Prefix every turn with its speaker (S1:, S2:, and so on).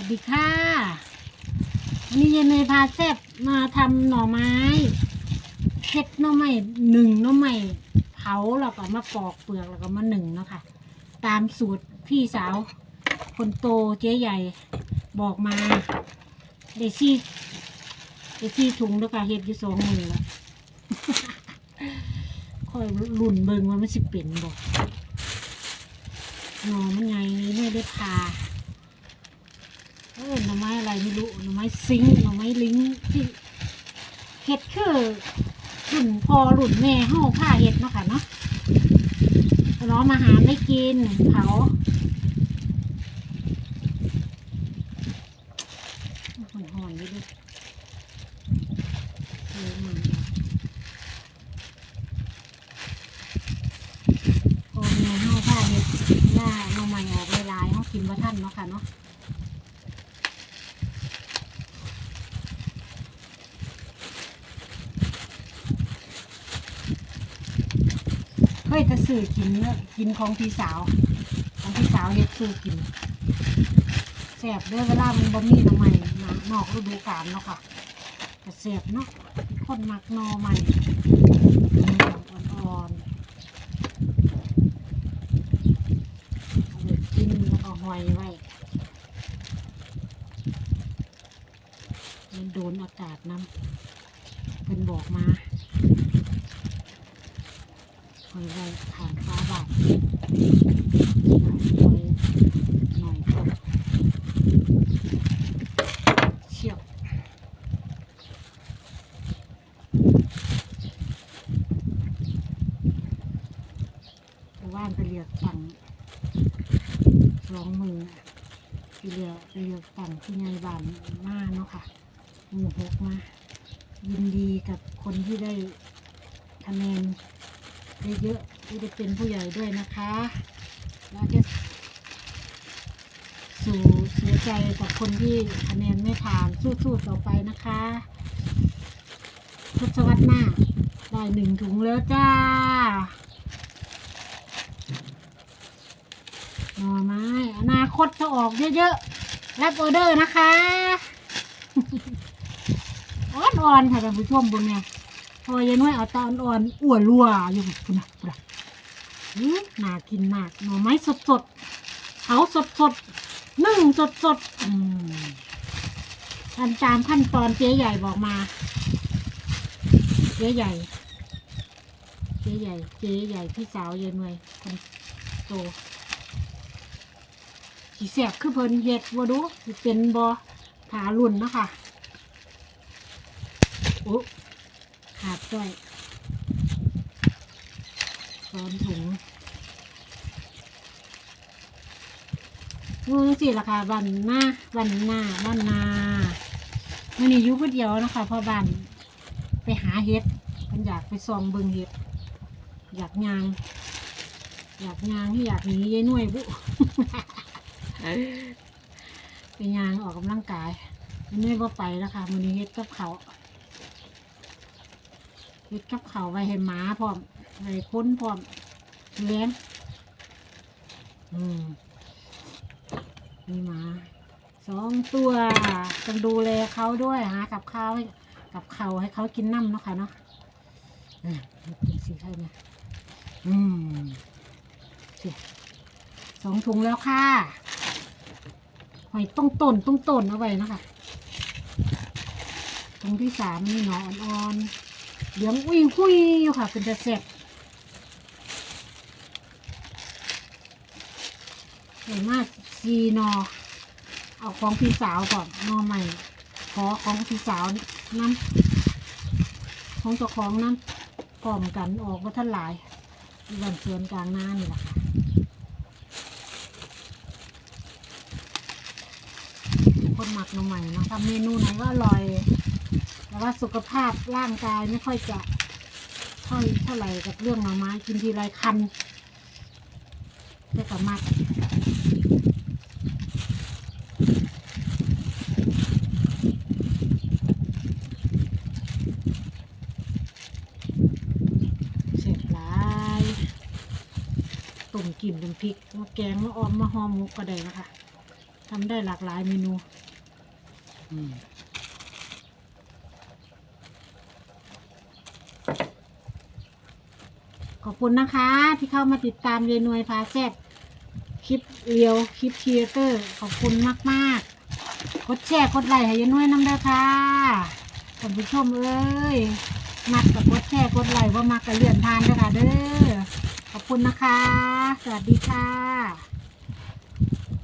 S1: วัสดีค่ะวันนี้เย็นเลยพาแซบมาทำหน่อไม้เพ็ดหน่อไม้หนึ่งหน่อไม้เผาแล้วก็มาปอกเปลือกแล้วก็มาหนึ่งเนาะค่ะ ตามสูตรพี่สาว คนโตเจ๊ใหญ่บอกมาเดซี่เดซี่ถุงแล้วก็เฮ็ดอยู่สองมือละค่อยลุ่นเบิงว่ามันสิเป็นบอกหน่อมันไงไม่ได้พา เออหน่อไม้อะไรไม่รู้หน่อไม้ซิงหน่อไม้ลิงที่เห็ดคือรุ่นพอรุ่นแม่เฮาผ้าเห็ดเนาะค่ะเนาะน้องมาหาไม่กินเผาหอนๆอยู่ดิเออมันเนี่ยพอแม่เฮาผ้าเห็ดหน้าหน่อไม้ออกลายๆเฮากินว่าท่านเนาะค่ะเนาะ ยจะซื้อกินเนอะกินของพี่สาว ของพี่สาวเฮ็ดซื้อกินแสบเด้อเวลามันบ่มีน้ำใหม่นะนอกฤดูกาลเนาะค่ะแต่แสบเนาะคนมักนอใหม่อ่อนๆเอากินแล้วก็หอยไว้มันโดนอากาศน้ำเป็นบอกมา อยไว้ทางฟ้าบาทคอยหน่อยก็เชี่ยวแต่ว่านไปเรียกตังสองมือไปเรียกไปเรียกตังที่ไงบ้านมาเนาะค่ะหมู่หกมายินดีกับคนที่ได้คะแนน เยอะๆที่ได้เป็นผู้ใหญ่ด้วยนะคะเราจะสู่เสียใจกับคนที่คะแนนไม่ผ่านสู้ๆต่อไปนะคะทศวรรษหน้าได้หนึ่งถุงแล้วจ้าหน่อไม้อนาคตจะออกเยอะๆรับออเดอร์นะคะ อ่อนๆค่ะท่านผู้ชมบุญเนี่ย พอยังน้อยเอาตอนอ่อนอ้วนรัวอยู่คุณนะคุณนะอื้อน่ากินมากหน่อไม้สดสดๆเผาสดสดๆนึ่งสดสดๆอืมทำตามขั้นตอนเจ๊ใหญ่บอกมา เจ๊ใหญ่ เจ๊ใหญ่ เจ๊ใหญ่พี่สาวเย็นว้คนโตสีแสบคือเพิ่นเฮ็ดบ่ดูสิเป็นบ่ถารุ่นเนาะคะโอ้ ขาดด้วยซ้อนถุงงูสิราคาวันหน้าวันหน้าวันนามันนี่ยุผู้เดียวนะคะเพอบันไปหาเห็ดมันอยากไปซองเบิงเห็ด อยากยาง อยากยางที่อยากหนียายหน่ยบุไปยางออกกำลังกายยายหน่ยบ่ไปแล้วค่ะมันนี้เห็ดกับเขา เฮ็ดกับเขาวไว้ให้หมาพร้อมไว้ค้นพร้อมเลี้ยงอืมมีหมาสองตัวต้องดูแลเขาด้วยหากับข้าวให้กับเขาวให้เขากินน้ำเนาะค่ะเนาะอะกินสิให้นะอืมสิสองถุงแล้วค่ะหอยต้องต้นต้องต้นเอาไว้นะคะถุงที่สามนี่หนออ่อนๆ เหลืองอุ้ยหุยอยู่ค่ะเป็นจะเสร็จใหญ่มากซีนอเอาของพี่สาวก่อนนอใหม่ ขอของพี่สาวน้ำของเจ้าของน้ำพร้อมกันออกมาท่านหลายวันสวนกลางหน้านี่แหละค่ะคนหมักน่อใหม่นะทำเมนูไหนก็อร่อย แต่ว่าสุขภาพร่างกายไม่ค่อยจะเท่าเท่าไหร่กับเรื่องหน่อไม้กินทีไรคันแต่กับมักเสร็จหลายตุ่มกิ่มเป็นพริกมาแกงมาออมมาหอมหมุกก็ได้นะคะทำได้หลากหลายเมนู อืม อบคุณนะคะที่เข้ามาติดตามเยนวยพาแซบคลิปเรียวคลิปครีเอเตอร์ขอบคุณมากมากกดแชร์กดไลค์ให้เยายนวยน้ำเด้อค่ะท่านผู้ชมเอ้ยมักกับกดแชร์กดไลค์ว่ามักกับเลื่อนทานเด้อค่ะเด้อขอบคุณนะคะ สวัสดีค่ะ